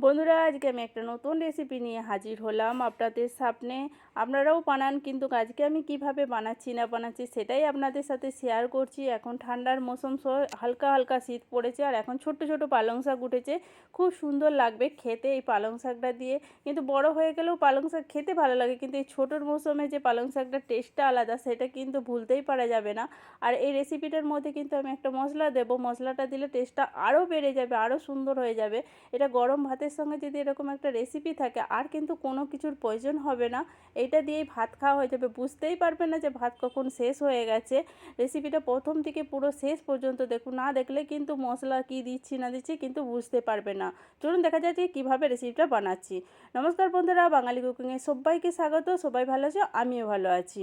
বন্ধুরা, আজকে আমি একটা নতুন রেসিপি নিয়ে হাজির হলাম আপনাদের সামনে। আপনারাও বানান, কিন্তু আজকে আমি কীভাবে বানাচ্ছি, না বানাচ্ছি সেটাই আপনাদের সাথে শেয়ার করছি। এখন ঠান্ডার মৌসুম, স- হালকা হালকা শীত পড়েছে, আর এখন ছোট্ট ছোট পালং শাক উঠেছে। খুব সুন্দর লাগবে খেতে এই পালং শাকটা দিয়ে। কিন্তু বড় হয়ে গেলেও পালং শাক খেতে ভালো লাগে, কিন্তু এই ছোটোর মৌসুমে যে পালং শাকটার টেস্টটা আলাদা, সেটা কিন্তু ভুলতেই পারা যাবে না। আর এই রেসিপিটার মধ্যে কিন্তু আমি একটা মশলা দেবো। মশলাটা দিলে টেস্টটা আরও বেড়ে যাবে আরও সুন্দর হয়ে যাবে। এটা গরম ভাতের সঙ্গে যদি এরকম একটা রেসিপি থাকে, আর কিন্তু কোনো কিছুর প্রয়োজন হবে না। এটা দিয়েই ভাত খাওয়া হয়ে যাবে। বুঝতেই পারবে না যে ভাত কখন শেষ হয়ে গেছে। রেসিপিটা প্রথম থেকে পুরো শেষ পর্যন্ত দেখুন। না দেখলে কিন্তু মশলা কি দিচ্ছি, না দিচ্ছি কিন্তু বুঝতে পারবে না। চলুন দেখা যাচ্ছে কীভাবে রেসিপিটা বানাচ্ছি। নমস্কার বন্ধুরা, বাঙালি কুকিংয়ে সবাইকে স্বাগত। সবাই ভালো আছো? আমিও ভালো আছি।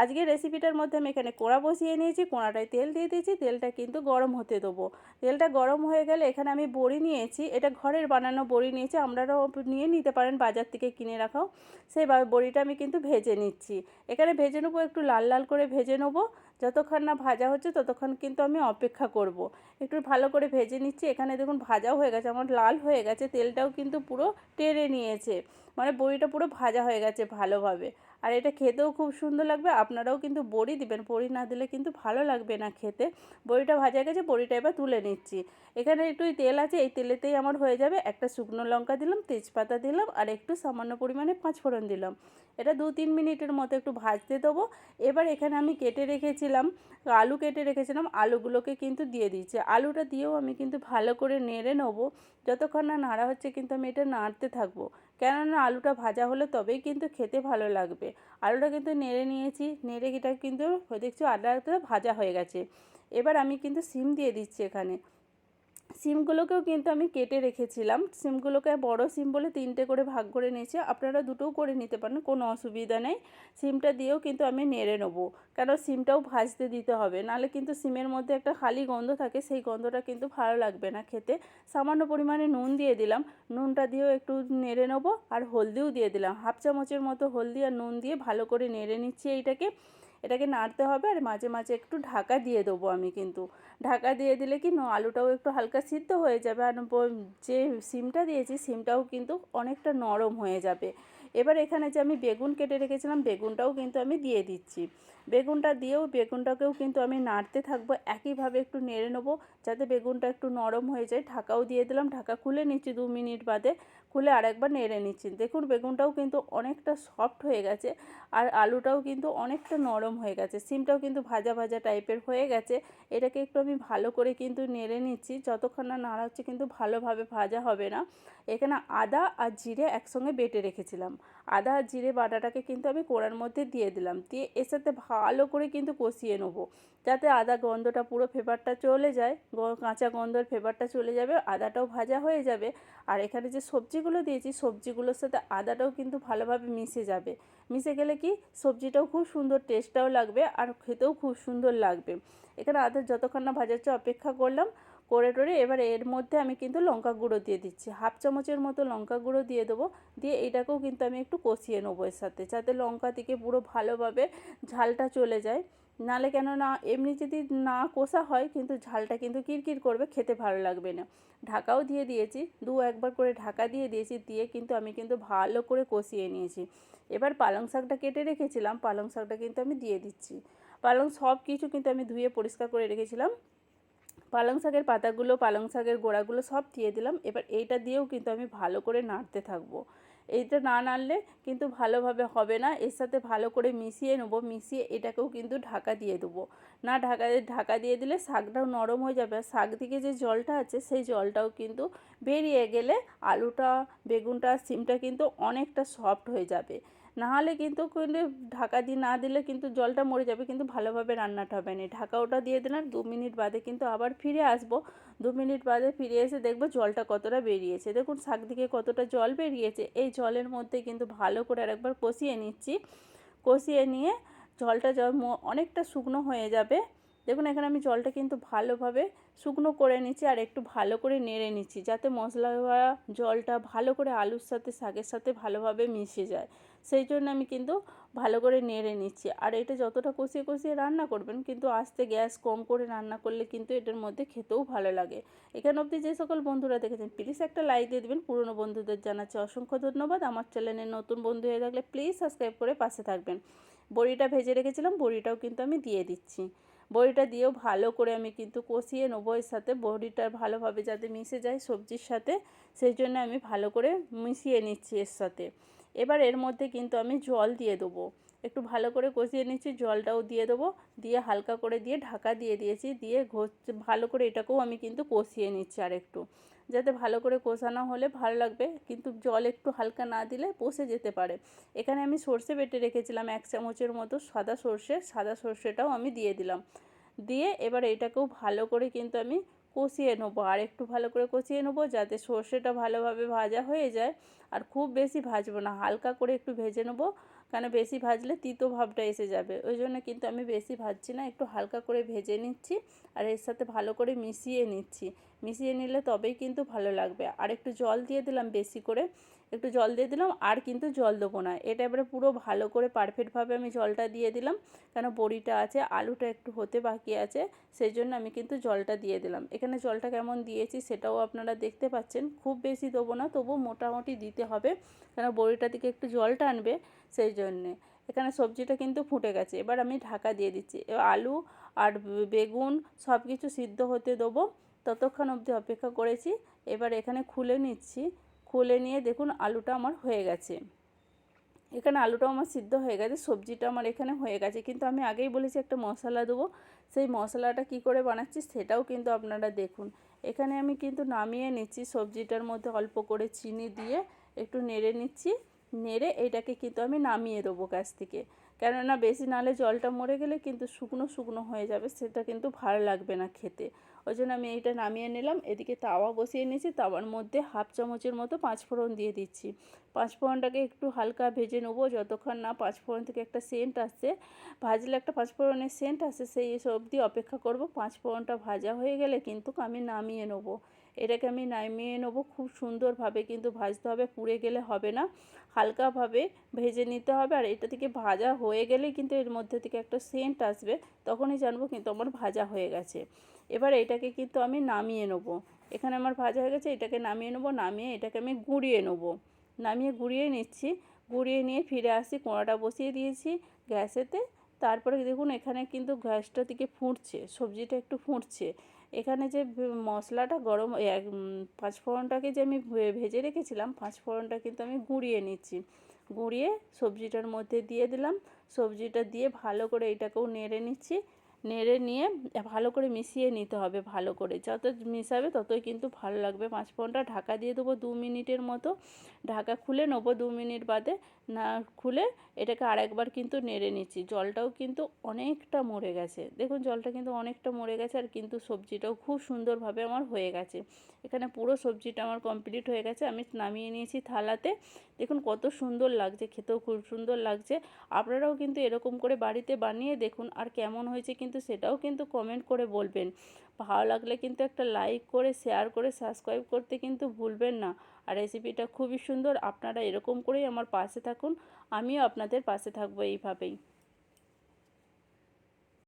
আজকে রেসিপিটার মধ্যে আমি এখানে কোড়া বসিয়ে নিয়েছি। কোড়াটায় তেল দিয়ে দিয়েছি। তেলটা কিন্তু গরম হতে দেবো। তেলটা গরম হয়ে গেলে এখানে আমি বড়ি নিয়েছি। এটা ঘরের বানানো বড়ি নিয়েছি আপনারাও নিয়ে নিতে পারেন, বাজার থেকে কিনে রাখাও। সেইভাবে বড়িটা আমি কিন্তু ভেজে নিচ্ছি। এখানে ভেজে নেব, একটু লাল লাল করে ভেজে নেব। যতক্ষণ না ভাজা হচ্ছে ততক্ষণ কিন্তু আমি অপেক্ষা করব। একটু ভালো করে ভেজে নিচ্ছি। এখানে দেখুন ভাজাও হয়ে গেছে, আমার লাল হয়ে গেছে, তেলটাও কিন্তু পুরো টেনে নিয়েছে। মানে বড়িটা পুরো ভাজা হয়ে গেছে ভালোভাবে। আর এটা খেতেও খুব সুন্দর লাগবে, আপনারাও কিন্তু বড়ি দিবেন। বড়ি না দিলে কিন্তু ভালো লাগবে না খেতে। বড়িটা ভাজা গেছে, বড়িটা এবার তুলে নিচ্ছি। এখানে একটু তেল আছে, এই তেলেতেই আমার হয়ে যাবে। একটা শুকনো লঙ্কা দিলাম, তেজপাতা দিলাম, আর একটু সামান্য পরিমাণে পাঁচফোড়ন দিলাম। এটা দু তিন মিনিটের মতো একটু ভাজতে দেবো। এবার এখানে আমি কেটে রেখেছিলাম আলু কেটে রেখেছিলাম, আলুগুলোকে কিন্তু দিয়ে দিচ্ছি আলুটা দিয়েও আমি কিন্তু ভালো করে নেড়ে নেব। যতক্ষণ না নাড়া হচ্ছে কিন্তু আমি এটা নাড়তে থাকব। কেননা আলুটা ভাজা হলে তবেই কিন্তু খেতে ভালো লাগবে। আলুটা কিন্তু নেড়ে নিয়েছি, নেড়ে এটা কিন্তু দেখছি আলুটা ভাজা হয়ে গেছে। এবার আমি কিন্তু সিম দিয়ে দিচ্ছি এখানে। সিমগুলোকেও কিন্তু আমি কেটে রেখেছিলাম। সিমগুলোকে বড় সিম বলে তিনটে করে ভাগ করে নিয়েছি। আপনারা দুটোও করে নিতে পারেন, কোনো অসুবিধা নেই। সিমটা দিয়েও কিন্তু আমি নেড়ে নেব। কেন সিমটাও ভাজতে দিতে হবে, নাহলে কিন্তু সিমের মধ্যে একটা খালি গন্ধ থাকে, সেই গন্ধটা কিন্তু ভালো লাগবে না খেতে। সামান্য পরিমাণে নুন দিয়ে দিলাম। নুনটা দিয়েও একটু নেড়ে নেব, আর হলদিও দিয়ে দিলাম। হাফ চামচের মতো হলদি আর নুন দিয়ে ভালো করে নেড়ে নিচ্ছি এইটাকে। এটাকে নাড়তে হবে আর মাঝে মাঝে একটু ঢাকা দিয়ে দেবো আমি কিন্তু। ঢাকা দিয়ে দিলে কি আলুটাও একটু হালকা সিদ্ধ হয়ে যাবে আর যে সিমটা দিয়েছি সিমটাও কিন্তু অনেকটা নরম হয়ে যাবে। এবার এখানে যে আমি বেগুন কেটে রেখেছিলাম, বেগুনটাও কিন্তু আমি দিয়ে দিচ্ছি। বেগুনটা দিয়েও বেগুনটাকেও কিন্তু আমি নাড়তে থাকব, একইভাবে একটু নেড়ে নেব, যাতে বেগুনটা একটু নরম হয়ে যায়। ঢাকাও দিয়ে দিলাম, ঢাকা খুলে নিচ্ছি দু মিনিট বাদে। খুলে আরেকবার নেড়ে নিচ্ছি দেখুন, বেগুনটাও কিন্তু অনেকটা সফট হয়ে গেছে আর আলুটাও কিন্তু অনেকটা নরম হয়ে গেছে। সিমটাও কিন্তু ভাজা ভাজা টাইপের হয়ে গেছে। এটাকে একটু আমি ভালো করে কিন্তু নেড়ে নিচ্ছি। যতক্ষণ না নাড়া হচ্ছে কিন্তু ভালোভাবে ভাজা হবে না। এখানে আদা আর জিরে একসঙ্গে বেটে রেখেছিলাম। আদা আর জিরে বাটাটাকে কিন্তু আমি কোড়ার মধ্যে দিয়ে দিলাম। দিয়ে এর সাথে ভালো করে কিন্তু কষিয়ে নেব। যাতে আদা গন্ধটা পুরো ফ্লেভারটা চলে যায় কাঁচা গন্ধর ফ্লেভারটা চলে যাবে, আদাটাও ভাজা হয়ে যাবে। আর এখানে যে সবজিগুলো দিয়েছি, সবজিগুলোর সাথে আদাটাও কিন্তু ভালোভাবে মিশে যাবে। মিশে গেলে কি, সবজিটাও খুব সুন্দর টেস্টটাও লাগবে আর খেতেও খুব সুন্দর লাগবে। এখানে আদা যতক্ষণ না ভাজাচ্ছে অপেক্ষা করলাম, করে টরে এবার এর মধ্যে আমি কিন্তু লঙ্কা গুঁড়ো দিয়ে দিচ্ছি। হাফ চামচের মতো লঙ্কা গুঁড়ো দিয়ে দেবো, দিয়ে এটাকেও কিন্তু আমি একটু কষিয়ে নেব এর সাথে, যাতে লঙ্কা থেকে পুরো ভালোভাবে ঝালটা চলে যায়। নালে কেন না এমনি যদি না কষা হয়, কিন্তু ঝালটা কিন্তু কিরকির করবে, খেতে ভালো লাগবে না। ঢাকাও দিয়ে দিয়েছি, দু একবার করে ঢাকা দিয়ে দিয়েছি, দিয়ে কিন্তু আমি কিন্তু ভালো করে কষিয়ে নিয়েছি। এবার পালং শাকটা কেটে রেখেছিলাম, পালং শাকটা কিন্তু আমি দিয়ে দিচ্ছি। পালং সব কিছু কিন্তু আমি ধুয়ে পরিষ্কার করে রেখেছিলাম। পালং শাকের পাতাগুলো, পালং শাকের গোড়াগুলো সব দিয়ে দিলাম। এবার এইটা দিয়েও কিন্তু আমি ভালো করে নাড়তে থাকব। এইটা না নাড়লে কিন্তু ভালোভাবে হবে না। এর সাথে ভালো করে মিশিয়ে নেব, মিশিয়ে এটাকেও কিন্তু ঢাকা দিয়ে দেবো। না ঢাকা ঢাকা দিয়ে দিলে শাকটাও নরম হয়ে যাবে। শাক থেকে যে জলটা আছে, সেই জলটাও কিন্তু বেরিয়ে গেলে আলুটা, বেগুনটা সিমটা কিন্তু অনেকটা সফট হয়ে যাবে। নাহলে কিন্তু ঢাকা দিয়ে না দিলে কিন্তু জলটা মরে যাবে, কিন্তু ভালোভাবে রান্নাটা হবে না। ঢাকা ওটা দিয়ে দিলাম, দু মিনিট বাদে কিন্তু আবার ফিরে আসব। দু মিনিট বাদে ফিরে এসে দেখব জলটা কতটা বেরিয়েছে। দেখুন শাক দিকে কতটা জল বেরিয়েছে। এই জলের মধ্যে কিন্তু ভালো করে আরেকবার কষিয়ে নিচ্ছি। কষিয়ে নিয়ে জলটা জ- ম- অনেকটা শুকনো হয়ে যাবে। দেখুন, এখানে আমি জলটা কিন্তু ভালোভাবে শুকনো করে নিচ্ছি আর একটু ভালো করে নেড়ে নিচ্ছি, যাতে মশলা জলটা ভালো করে আলুর সাথে, শাকের সাথে ভালোভাবে মিশে যায়। সেই জন্য আমি কিন্তু ভালো করে নেড়ে নিচ্ছি। আর এটা যতটা কষিয়ে কষিয়ে রান্না করবেন, কিন্তু আস্তে গ্যাস কম করে রান্না করলে কিন্তু এটার মধ্যে খেতেও ভালো লাগে। এখানে অবধি যে সকল বন্ধুরা দেখেছেন প্লিজ একটা লাইক দিয়ে দেবেন। পুরনো বন্ধুদের জানাচ্ছে অসংখ্য ধন্যবাদ। আমার চ্যানেলে নতুন বন্ধু হয়ে থাকলে প্লিজ সাবস্ক্রাইব করে পাশে থাকবেন। বড়িটা ভেজে রেখেছিলাম, বড়িটাও কিন্তু আমি দিয়ে দিচ্ছি। বড়িটা দিয়েও ভালো করে আমি কিন্তু কষিয়ে নেব এর সাথে। বড়িটা ভালোভাবে যাতে মিশে যায় সবজির সাথে, সেই জন্য আমি ভালো করে মিশিয়ে নিচ্ছি এর সাথে। এবার এর মধ্যে কিন্তু আমি জল দিয়ে দেবো। একটু ভালো করে কষিয়ে নিচ্ছি, জলটাও দিয়ে দেবো। দিয়ে হালকা করে দিয়ে ঢাকা দিয়ে দিয়েছি। দিয়ে ভালো করে এটাকেও আমি কিন্তু কষিয়ে নিচ্ছি আর একটু যাতে ভালো করে কষানো হলে ভালো লাগবে। কিন্তু জল একটু হালকা না দিলে বসে যেতে পারে। এখানে আমি সর্ষে বেটে রেখেছিলাম এক চামচের মতো সাদা সর্ষে। সাদা সর্ষেটাও আমি দিয়ে দিলাম। দিয়ে এবার এটাকেও ভালো করে কিন্তু আমি কষিয়ে নেব, আর একটু ভালো করে কষিয়ে নেব যাতে সর্ষেটা ভালোভাবে ভাজা হয়ে যায়। আর খুব বেশি ভাজবো না, হালকা করে একটু ভেজে নেব, কেন বেশি ভাজলে তিতো ভাবটা এসে যাবে। ওই জন্য কিন্তু আমি বেশি ভাজছি না, একটু হালকা করে ভেজে নিচ্ছি। আর এর সাথে ভালো করে মিশিয়ে নিচ্ছি। মিশিয়ে নিলে তবেই কিন্তু ভালো লাগবে। আর একটু জল দিয়ে দিলাম বেশি করে। একটু জল দিয়ে দিলাম, আর কিন্তু জল দেবো না। এটা এবারে পুরো ভালো করে পারফেক্টভাবে আমি জলটা দিয়ে দিলাম, কেন বড়িটা আছে, আলুটা একটু হতে বাকি আছে সেই জন্য আমি কিন্তু জলটা দিয়ে দিলাম। এখানে জলটা কেমন দিয়েছি সেটাও আপনারা দেখতে পাচ্ছেন। খুব বেশি দেবো না তবু মোটামুটি দিতে হবে, কেন বড়িটা থেকে একটু জল টানবে সেই জন্যে এখানে সবজিটা কিন্তু ফুটে গেছে। এবার আমি ঢাকা দিয়ে দিচ্ছি। আলু আর বেগুন সব কিছু সিদ্ধ হতে দেবো। ততক্ষণ অবধি অপেক্ষা করেছি। এবার এখানে খুলে নিচ্ছি। খুলে নিয়ে দেখুন আলুটা আমার হয়ে গেছে। এখানে আলুটাও আমার সিদ্ধ হয়ে গেছে। সবজিটা আমার এখানে হয়ে গেছে। কিন্তু আমি আগেই বলেছি একটা মশলা দেবো। সেই মশলাটা কি করে বানাচ্ছি সেটাও কিন্তু আপনারা দেখুন। এখানে আমি কিন্তু নামিয়ে নিচ্ছি সবজিটার মধ্যে অল্প করে চিনি দিয়ে একটু নেড়ে নিচ্ছি। নেড়ে এটাকে কিন্তু আমি নামিয়ে দেবো গ্যাস থেকে। কেননা বেশি নালে জলটা মরে গেলে কিন্তু শুকনো শুকনো হয়ে যাবে, সেটা কিন্তু ভালো লাগবে না খেতে। ওই জন্য আমি এইটা নামিয়ে নিলাম, এদিকে তাওয়া বসিয়ে নিয়েছি, তাওয়ার মধ্যে হাফ চামচের মতো পাঁচফোড়ন দিয়ে দিচ্ছি। পাঁচফোড়নটাকে একটু হালকা ভেজে নেব, যতক্ষণ না পাঁচফোড়ন থেকে একটা সেন্ট আসছে। ভাজলে একটা পাঁচফোড়নের সেন্ট আসে, সেই সব অবধি অপেক্ষা করব। পাঁচফোড়নটা ভাজা হয়ে গেলে কিন্তু আমি নামিয়ে নেব। এটাকে আমি নামিয়ে নেব খুব সুন্দরভাবে, কিন্তু ভাজতে হবে, পুড়ে গেলে হবে না। হালকাভাবে ভেজে নিতে হবে, আর এটা থেকে ভাজা হয়ে গেলেই কিন্তু এর মধ্যে থেকে একটা সেন্ট আসবে, তখনই জানব কিন্তু আমার ভাজা হয়ে গেছে। এবার এটাকে কিন্তু আমি নামিয়ে নেব। এখানে আমার ভাজা হয়ে গেছে, এটাকে নামিয়ে নেব, নামিয়ে এটাকে আমি গুঁড়িয়ে নেব। নামিয়ে গুঁড়িয়ে নিচ্ছি, গুঁড়িয়ে নিয়ে ফিরে আসি, কোঁড়াটা বসিয়ে দিয়েছি গ্যাসেতে। তারপরে দেখুন, এখানে কিন্তু গ্যাসটা থেকে ফুটছে, সবজিটা একটু ফুটছে। এখানে যে মশলাটা গরম পাঁচফোড়নটাকে যে আমি ভেজে রেখেছিলাম পাঁচফোড়নটা কিন্তু আমি গুঁড়িয়ে নিচ্ছি। গুঁড়িয়ে সবজিটার মধ্যে দিয়ে দিলাম। সবজিটা দিয়ে ভালো করে এটাকেও নেড়ে নিচ্ছি। নেড়ে নিয়ে ভালো করে মিশিয়ে নিতে হবে ভালো করে। যত মিশাবে ততই কিন্তু ভালো লাগবে। পাঁচফোড়নটা ঢাকা দিয়ে দেবো দু মিনিটের মতো। ঢাকা খুলে নেব দু মিনিট বাদে। না খুলে এটাকে আরেকবার কিন্তু নেড়ে নিচ্ছি। জলটাও কিন্তু অনেকটা মরে গেছে। দেখুন, জলটা কিন্তু অনেকটা মরে গেছে আর কিন্তু সবজিটাও খুব সুন্দরভাবে আমার হয়ে গেছে। এখানে পুরো সবজিটা আমার কমপ্লিট হয়ে গেছে। আমি নামিয়ে নিয়েছি থালাতে। দেখুন, কত সুন্দর লাগছে, খেতেও খুব সুন্দর লাগছে। আপনারাও কিন্তু এরকম করে বাড়িতে বানিয়ে দেখুন আর কেমন হয়েছে কিন্তু সেটাও কিন্তু কমেন্ট করে বলবেন। ভালো লাগলে কিন্তু একটা লাইক করে শেয়ার করে সাবস্ক্রাইব করতে কিন্তু ভুলবেন না। আর রেসিপিটা খুবই সুন্দর। আপনারা এরকম করেই আমার পাশে থাকুন। আমিও আপনাদের পাশে থাকব এইভাবেই।